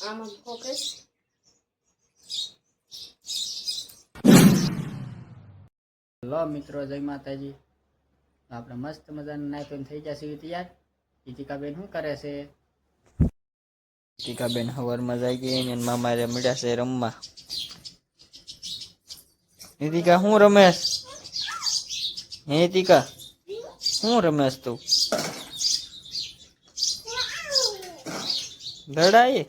આમાં ફોકસ લો મિત્રો જય માતાજી આપણે મસ્ત મજાનું નાયતોન થઈ જશે તૈયાર ઈતિકાબેન શું કરે છે ટીકાબેન હવારમાં જાય ગઈ અને મામા રે મળ્યા છે રમવા નીતિકા હું રમેશ હે ટીકા હું રમેશ તું દડાય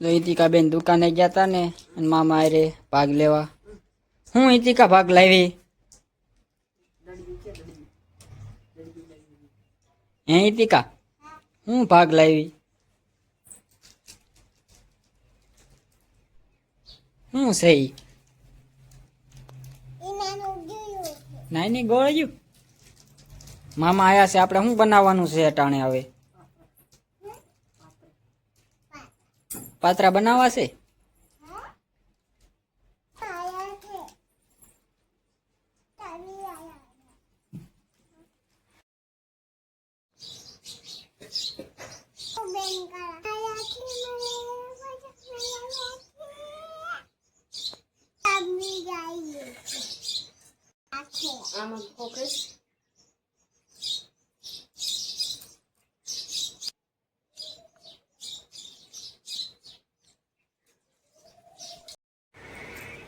તો ઈતિકાબેન દુકાને ગયા તા ને અને મામા આરે ભાગ લેવા હું ઈતિકા ભાગ લાવી હે ટીકા હું ભાગ લાવી. હું સહી? નાની ગોળ્યું મામા આયા છે, આપણે શું બનાવવાનું છે અટાણે હવે? પાત્રા બનાવવા છે?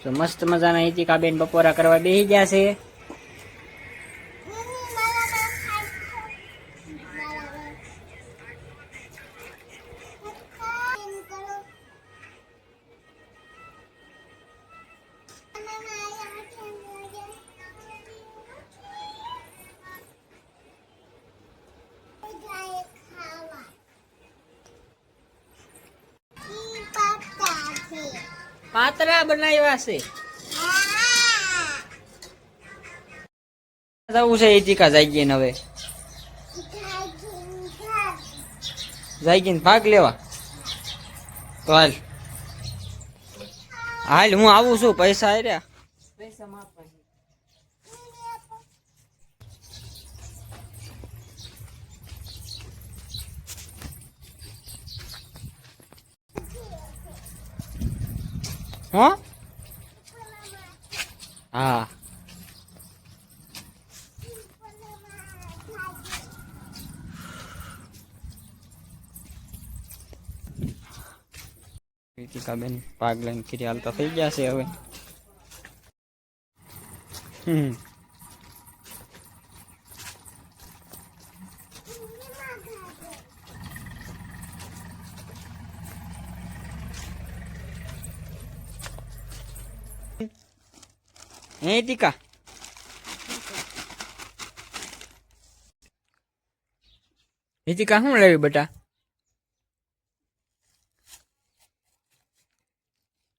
તો મસ્ત મજાના ઈતિકાબેન બપોરા કરવા બેસી ગયા છે. પાતરા બનાવ્યા છે. જવું છે ઇતિકા જાગીએ હવે. જાગીએ ને ભાગ લેવા. તો હાલ. હાલ, હું આવું છું, પૈસા આવ્યા પૈસા માપવા હો? હા. બેન પાગ લઈને ફરી હાલતા થઈ ગયા છે હવે. હમ. હે ટીકા ટીકા શું લેવી બેટા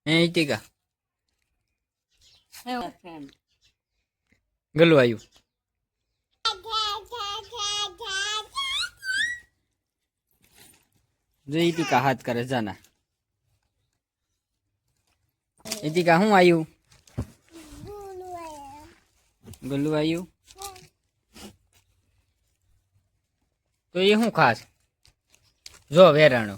હે ટીકા ગલું આવ્યું જો ઈતિકા હાથ કરે જાના ઈતિકા શું આવ્યું ગલું આવ્યું તો એ શું ખાસ? જો વેરાણો.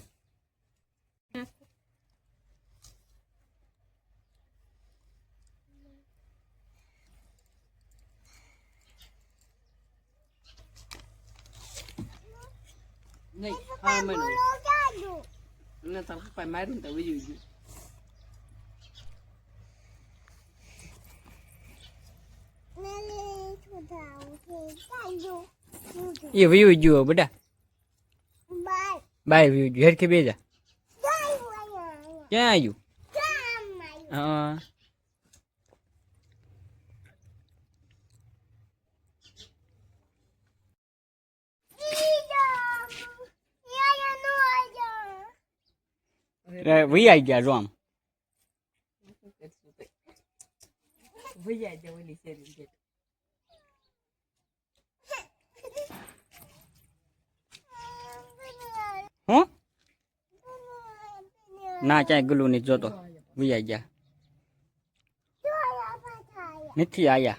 નહીં હા મને ને તારા પપ્પાએ માર્યું ને તો વયું ગયું એ વયું જુઓ બેટા બાય વયું ગયું હેરખી બેજા. ક્યાં આવ્યું હા. વહી આવી ગયા જો આમ ઓલી હું? ના, ક્યાંય ગલું નહીં જોતો. વિયા ગયા. નથી આયા.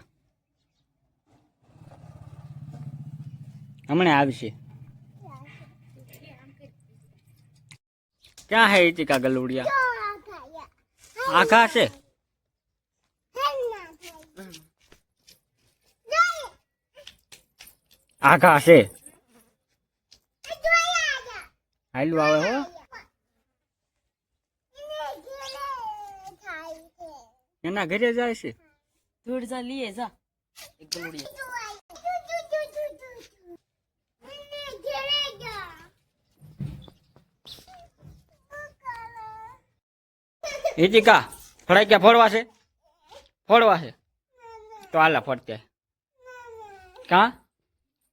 હમણાં આવશે. ક્યાં હે ઇતિકા ગલુડિયા? આખા છે? આખા છે? હાલું આવે હો એના ઘરે જાય છે દોડ જા લીએ જા એક ગલુડી ઇતિકા ફળાઈ ક્યાં ફોડવા છે ફોડવા છે તો હાલા ફરતે કા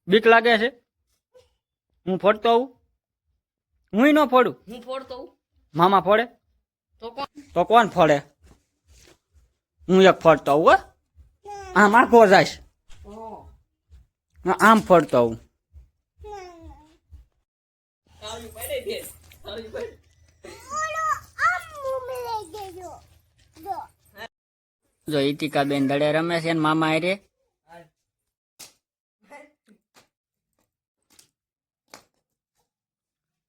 બીક લાગે છે હું ફોડતો આવું હું ન ફોડું. હું ફોડતો મામા ફોડે? તો કોણ? તો કોણ ફોડે? હું એક ફોડતો હું હો. આમ આખો જાય આમ ફોડતો પડે જો ઇતિકા બેન દડે રમે છે ને મામા હારે.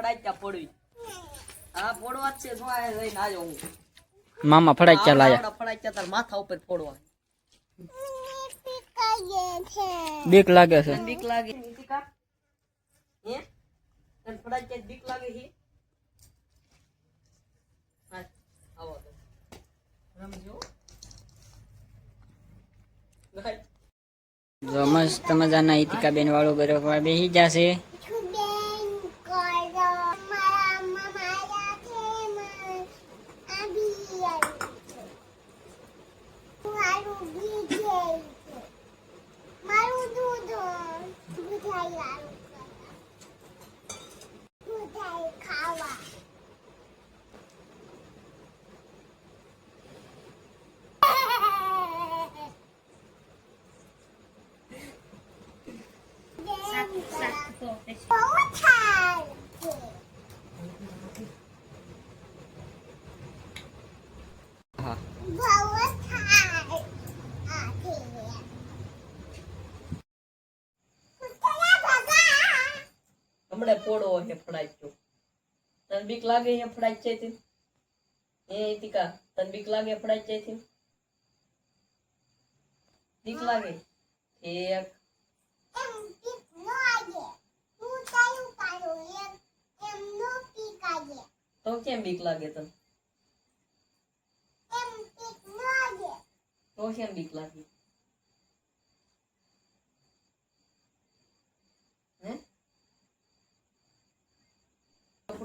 ફડાચ્યા પડવી હા ફોડવા જ છે જો આ લઈને આવ્યો હું મામા ફડાઈ ચાલ આયા આવડા ફડાચ્યા તાર માથા ઉપર ફોડવા બીક લાગે છે તને બીક લાગે નીતિકા? હે તને ફડાચ્યા બીક લાગે છે હા, આવો તો. રમજો. ગાય. જો મસ્ત મજાના ઇતિકા બેન વાળો બરોબર બેસી જશે હમણાં હે ફડાચ્યો તને બીક લાગે હે ફડાચ્યા થી એ ઈતિકા, તને બીક લાગે ફડાચ્યા થી બીક લાગે? એક. પાડું તો કેમ બીક લાગે તને? તો કેમ બીક લાગે?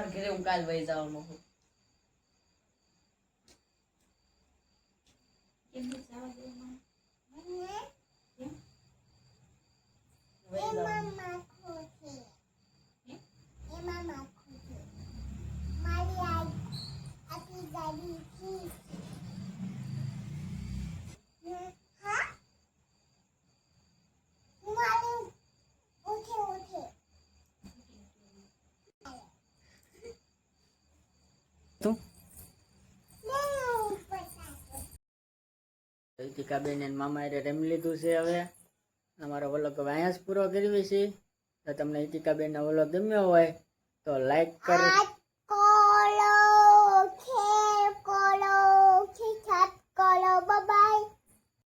માર ઘરે હું કાલ વહી જવાનું હો. વહી જવાનું એમાં માખું છે એમાં માખું છે મારી આ આખી ગાડી છે હા મારું ઉઠે ઉઠે તો ઈતિકાબેન અને એ રમી લીધું છે હવે. અમારો વ્લોગ હવે અહીંયા જ પૂરો કરવી છે. તો તમને ઈતિકાબેનનો વ્લોગ ગમ્યો હોય તો લાઈક કરો.